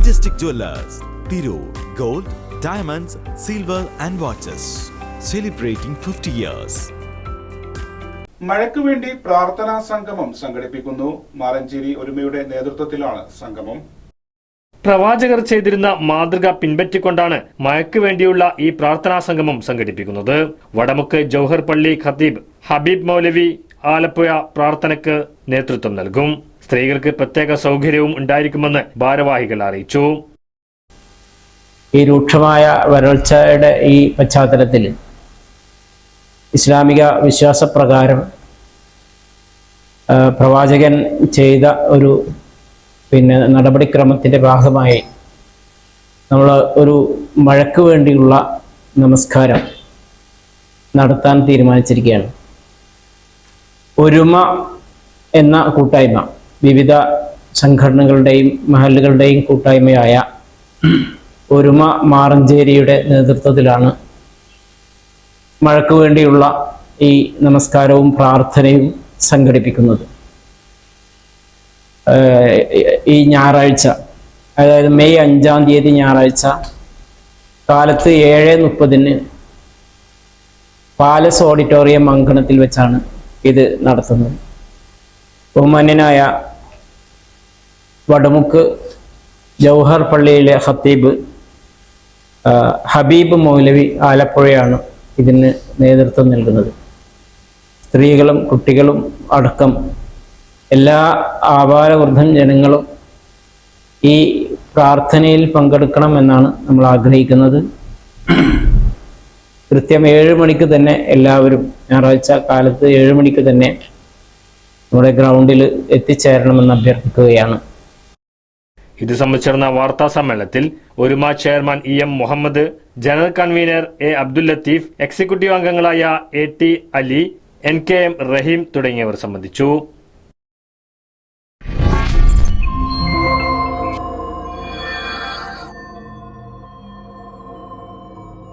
Majestic Jewelers, Thiru, Gold, Diamonds, Silver and Watches. Celebrating 50 years. മഴയ്ക്ക് വേണ്ടി പ്രാർത്ഥനാ സംഗമം സംഘടിപ്പിക്കുന്നു മാറഞ്ചേരി ഒരുമയുടെ നേതൃത്വത്തിലാണ് സംഗമം പ്രവാചകർ ചെയ്തിരുന്ന മാതൃക പിൻപറ്റിക്കൊണ്ടാണ് മഴയ്ക്ക് വേണ്ടിയുള്ള ഈ പ്രാർത്ഥനാ സംഗമം സംഘടിപ്പിക്കുന്നത് വടമുക്ക് ജൌഹർ പള്ളി ഖത്തീബ് ഹബീബ് മൗലവി ആലപ്പുഴ പ്രാർത്ഥനയ്ക്ക് നേതൃത്വം നൽകും സ്ത്രീകൾക്ക് പ്രത്യേക സൗകര്യവും ഉണ്ടായിരിക്കുമെന്ന് ഭാരവാഹികൾ അറിയിച്ചു. ഈ രൂക്ഷമായ വരൾച്ചയുടെ ഈ പശ്ചാത്തലത്തിൽ ഇസ്ലാമിക വിശ്വാസപ്രകാരം പ്രവാചകൻ ചെയ്ത ഒരു പിന്നെ നടപടിക്രമത്തിന്റെ ഭാഗമായി നമ്മൾ ഒരു മഴയ്ക്ക് വേണ്ടിയുള്ള നമസ്കാരം നടത്താൻ തീരുമാനിച്ചിരിക്കുകയാണ്. ഒരുമ എന്ന കൂട്ടായ്മ വിവിധ സംഘടനകളുടെയും മഹലുകളുടെയും കൂട്ടായ്മയായ ഒരുമ മാറഞ്ചേരിയുടെ നേതൃത്വത്തിലാണ് മഴയ്ക്ക് വേണ്ടിയുള്ള ഈ നമസ്കാരവും പ്രാർത്ഥനയും സംഘടിപ്പിക്കുന്നത്. ഈ ഞായറാഴ്ച അതായത് മെയ് അഞ്ചാം തീയതി ഞായറാഴ്ച കാലത്ത് ഏഴ് മുപ്പതിന് പാലസ് ഓഡിറ്റോറിയം അങ്കണത്തിൽ വെച്ചാണ് ഇത് നടത്തുന്നത്. ബഹുമാന്യനായ വടമുക്ക് ജവഹർ പള്ളിയിലെ ഹത്തീബ് ഹബീബ് മൗലവി ആലപ്പുഴയാണ് ഇതിന് നേതൃത്വം നൽകുന്നത്. സ്ത്രീകളും കുട്ടികളും അടക്കം എല്ലാ ആപാലവൃദ്ധം ജനങ്ങളും ഈ പ്രാർത്ഥനയിൽ പങ്കെടുക്കണം എന്നാണ് നമ്മൾ ആഗ്രഹിക്കുന്നത്. കൃത്യം ഏഴ് മണിക്ക് തന്നെ എല്ലാവരും ഞായറാഴ്ച കാലത്ത് ഏഴ് മണിക്ക് തന്നെ നമ്മുടെ ഗ്രൗണ്ടിൽ എത്തിച്ചേരണമെന്ന് അഭ്യർത്ഥിക്കുകയാണ്. ഇത് സംബന്ധിച്ച് നടന്ന വാർത്താ സമ്മേളനത്തിൽ Oruma chairman E M Muhammad general convener A Abdul Latheef executive അംഗങ്ങളായ A T Ali N K M Rahim തുടങ്ങിയവർ സംബന്ധിച്ചു.